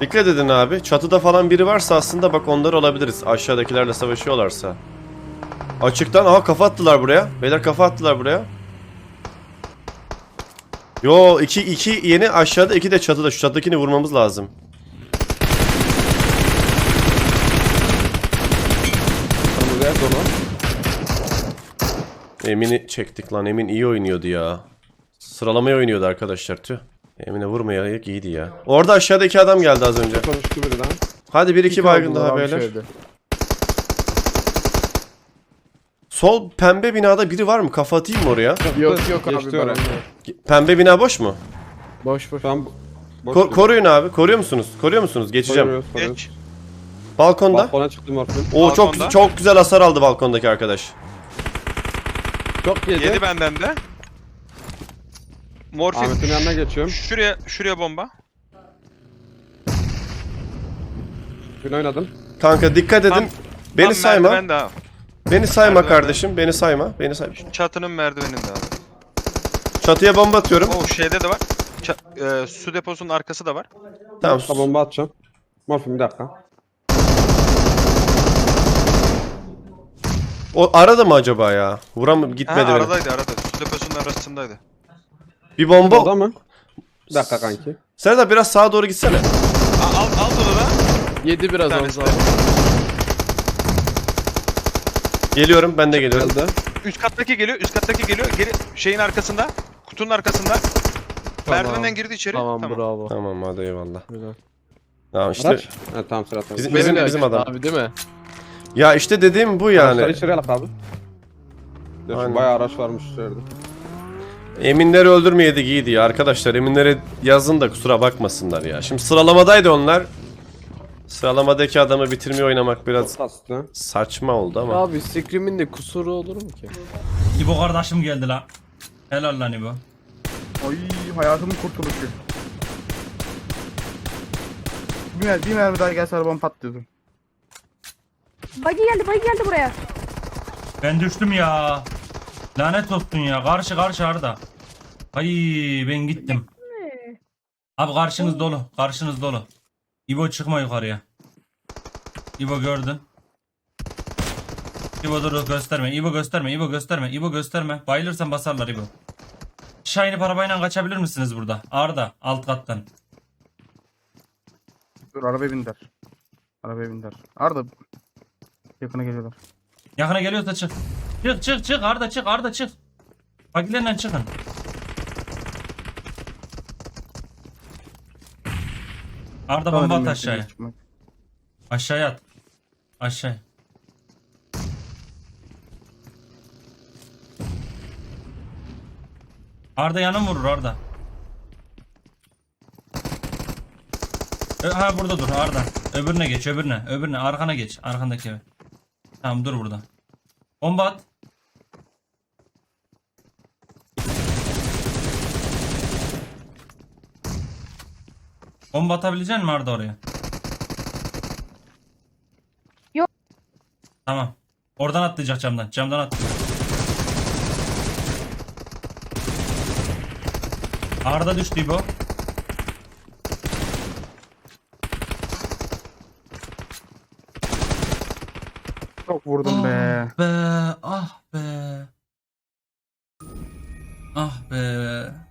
Dikkat edin abi. Çatıda falan biri varsa aslında bak onlar olabiliriz. Aşağıdakilerle savaşıyorlarsa. Açıktan aha kafa attılar buraya. Beyler kafa attılar buraya. Yo iki, iki yeni aşağıda iki de çatıda. Şu çatıdakini vurmamız lazım. Kırmızıya dolu. Emin'i çektik lan. Emin iyi oynuyordu ya. Sıralamaya oynuyordu arkadaşlar tüh. Emin'e vurmayarak iyiydi ya. Orada aşağıda iki adam geldi az önce. Konuştu biri daha. Hadi bir iki baygın daha beyler. şeyde. Sol pembe binada biri var mı? Kafa atayım mı oraya? Yok yok abi Geçti ben oraya. Pembe bina boş mu? Boş boş. Boş Ko- koruyun abi. Koruyor musunuz? Koruyor musunuz? Geçeceğim. Koruyoruz, koruyoruz. Geç. Balkonda. Balkona çıktım morfin. Oo çok Balkonda. çok güzel hasar aldı balkondaki arkadaş. Çok yedi. Yedi benden de. Morfin. Ahmet'in yanına geçiyorum. Şuraya şuraya bomba. Gün oynadım. Kanka dikkat edin. Tam- beni Tam sayma. merdiven de abi. Beni sayma Merdivende. kardeşim. Beni sayma. Beni say. Çatının merdiveninde abi. Çatıya bomba atıyorum. O şeyde de var. Ça- e, su deposunun arkası da var. Tamam. Tamam bomba atacağım. Morfin bir dakika. O arada mı acaba ya? Vuram gitmedi Ha, benim. aradaydı arada. Su deposunun arasındaydı. Bir Bomba bomba. mı? Bir dakika kanki. Serdar biraz sağa doğru gitsene. Aa, al al dolu da. Yedi biraz Bir abi. Geliyorum ben de geliyorum. Geldi. Üst kattaki geliyor. Üst kattaki geliyor. Geri şeyin arkasında. Kutunun arkasında. Merdivenden girdi içeri. Tamam, bravo. Tamam hadi eyvallah. Güzel. Tamam işte. Araç. Ha tamam sıra tamam. Bizim- bizim açık adam. Abi değil mi? Ya işte dediğim bu Araçları yani. içeri alak abi. Aynen. şu bayağı araç varmış içeride. Eminleri öldürmeyedik iyiydi ya arkadaşlar. Eminlere yazın da kusura bakmasınlar ya. Şimdi sıralamadaydı onlar. Sıralamadaki adamı bitirmeyi oynamak biraz saçma oldu ama. Abi Scream'in de kusuru olur mu ki? İbo kardeşim geldi la. Helal lan İbo. Ay hayatımın kurtuluşu. Bir, mer bir mermi daha gelse arabam patlıyordu. Bagi geldi, bagi geldi buraya. Ben düştüm ya. Lanet olsun ya. Karşı karşı Arda. Ay ben gittim. Abi karşınız dolu. Karşınız dolu. İbo çıkma yukarıya. İbo gördün. İbo dur dur, gösterme. İbo gösterme. İbo gösterme. İbo gösterme. Bayılırsan basarlar İbo. Aşağı inip arabayla kaçabilir misiniz burada? Arda alt kattan. Dur arabaya bindir. Arabaya bindir. Arda. Yakına geliyorlar. Yakına geliyorsa çık. Çık çık çık Arda çık Arda çık. Bagilerle çıkın. Arda bomba at aşağıya. Aşağıya at. Aşağı. Arda yanım vurur Arda. Ha burada dur Arda. Öbürüne geç öbürüne. Öbürüne arkana geç. Arkandaki eve. Tamam dur burada. Bomba at. Bomba atabilecek misin Arda oraya? Yok. Tamam. Oradan atlayacak camdan. Camdan atlayacak. Arda düştü bu. Çok vurdum be. Be, ah be. Ah be.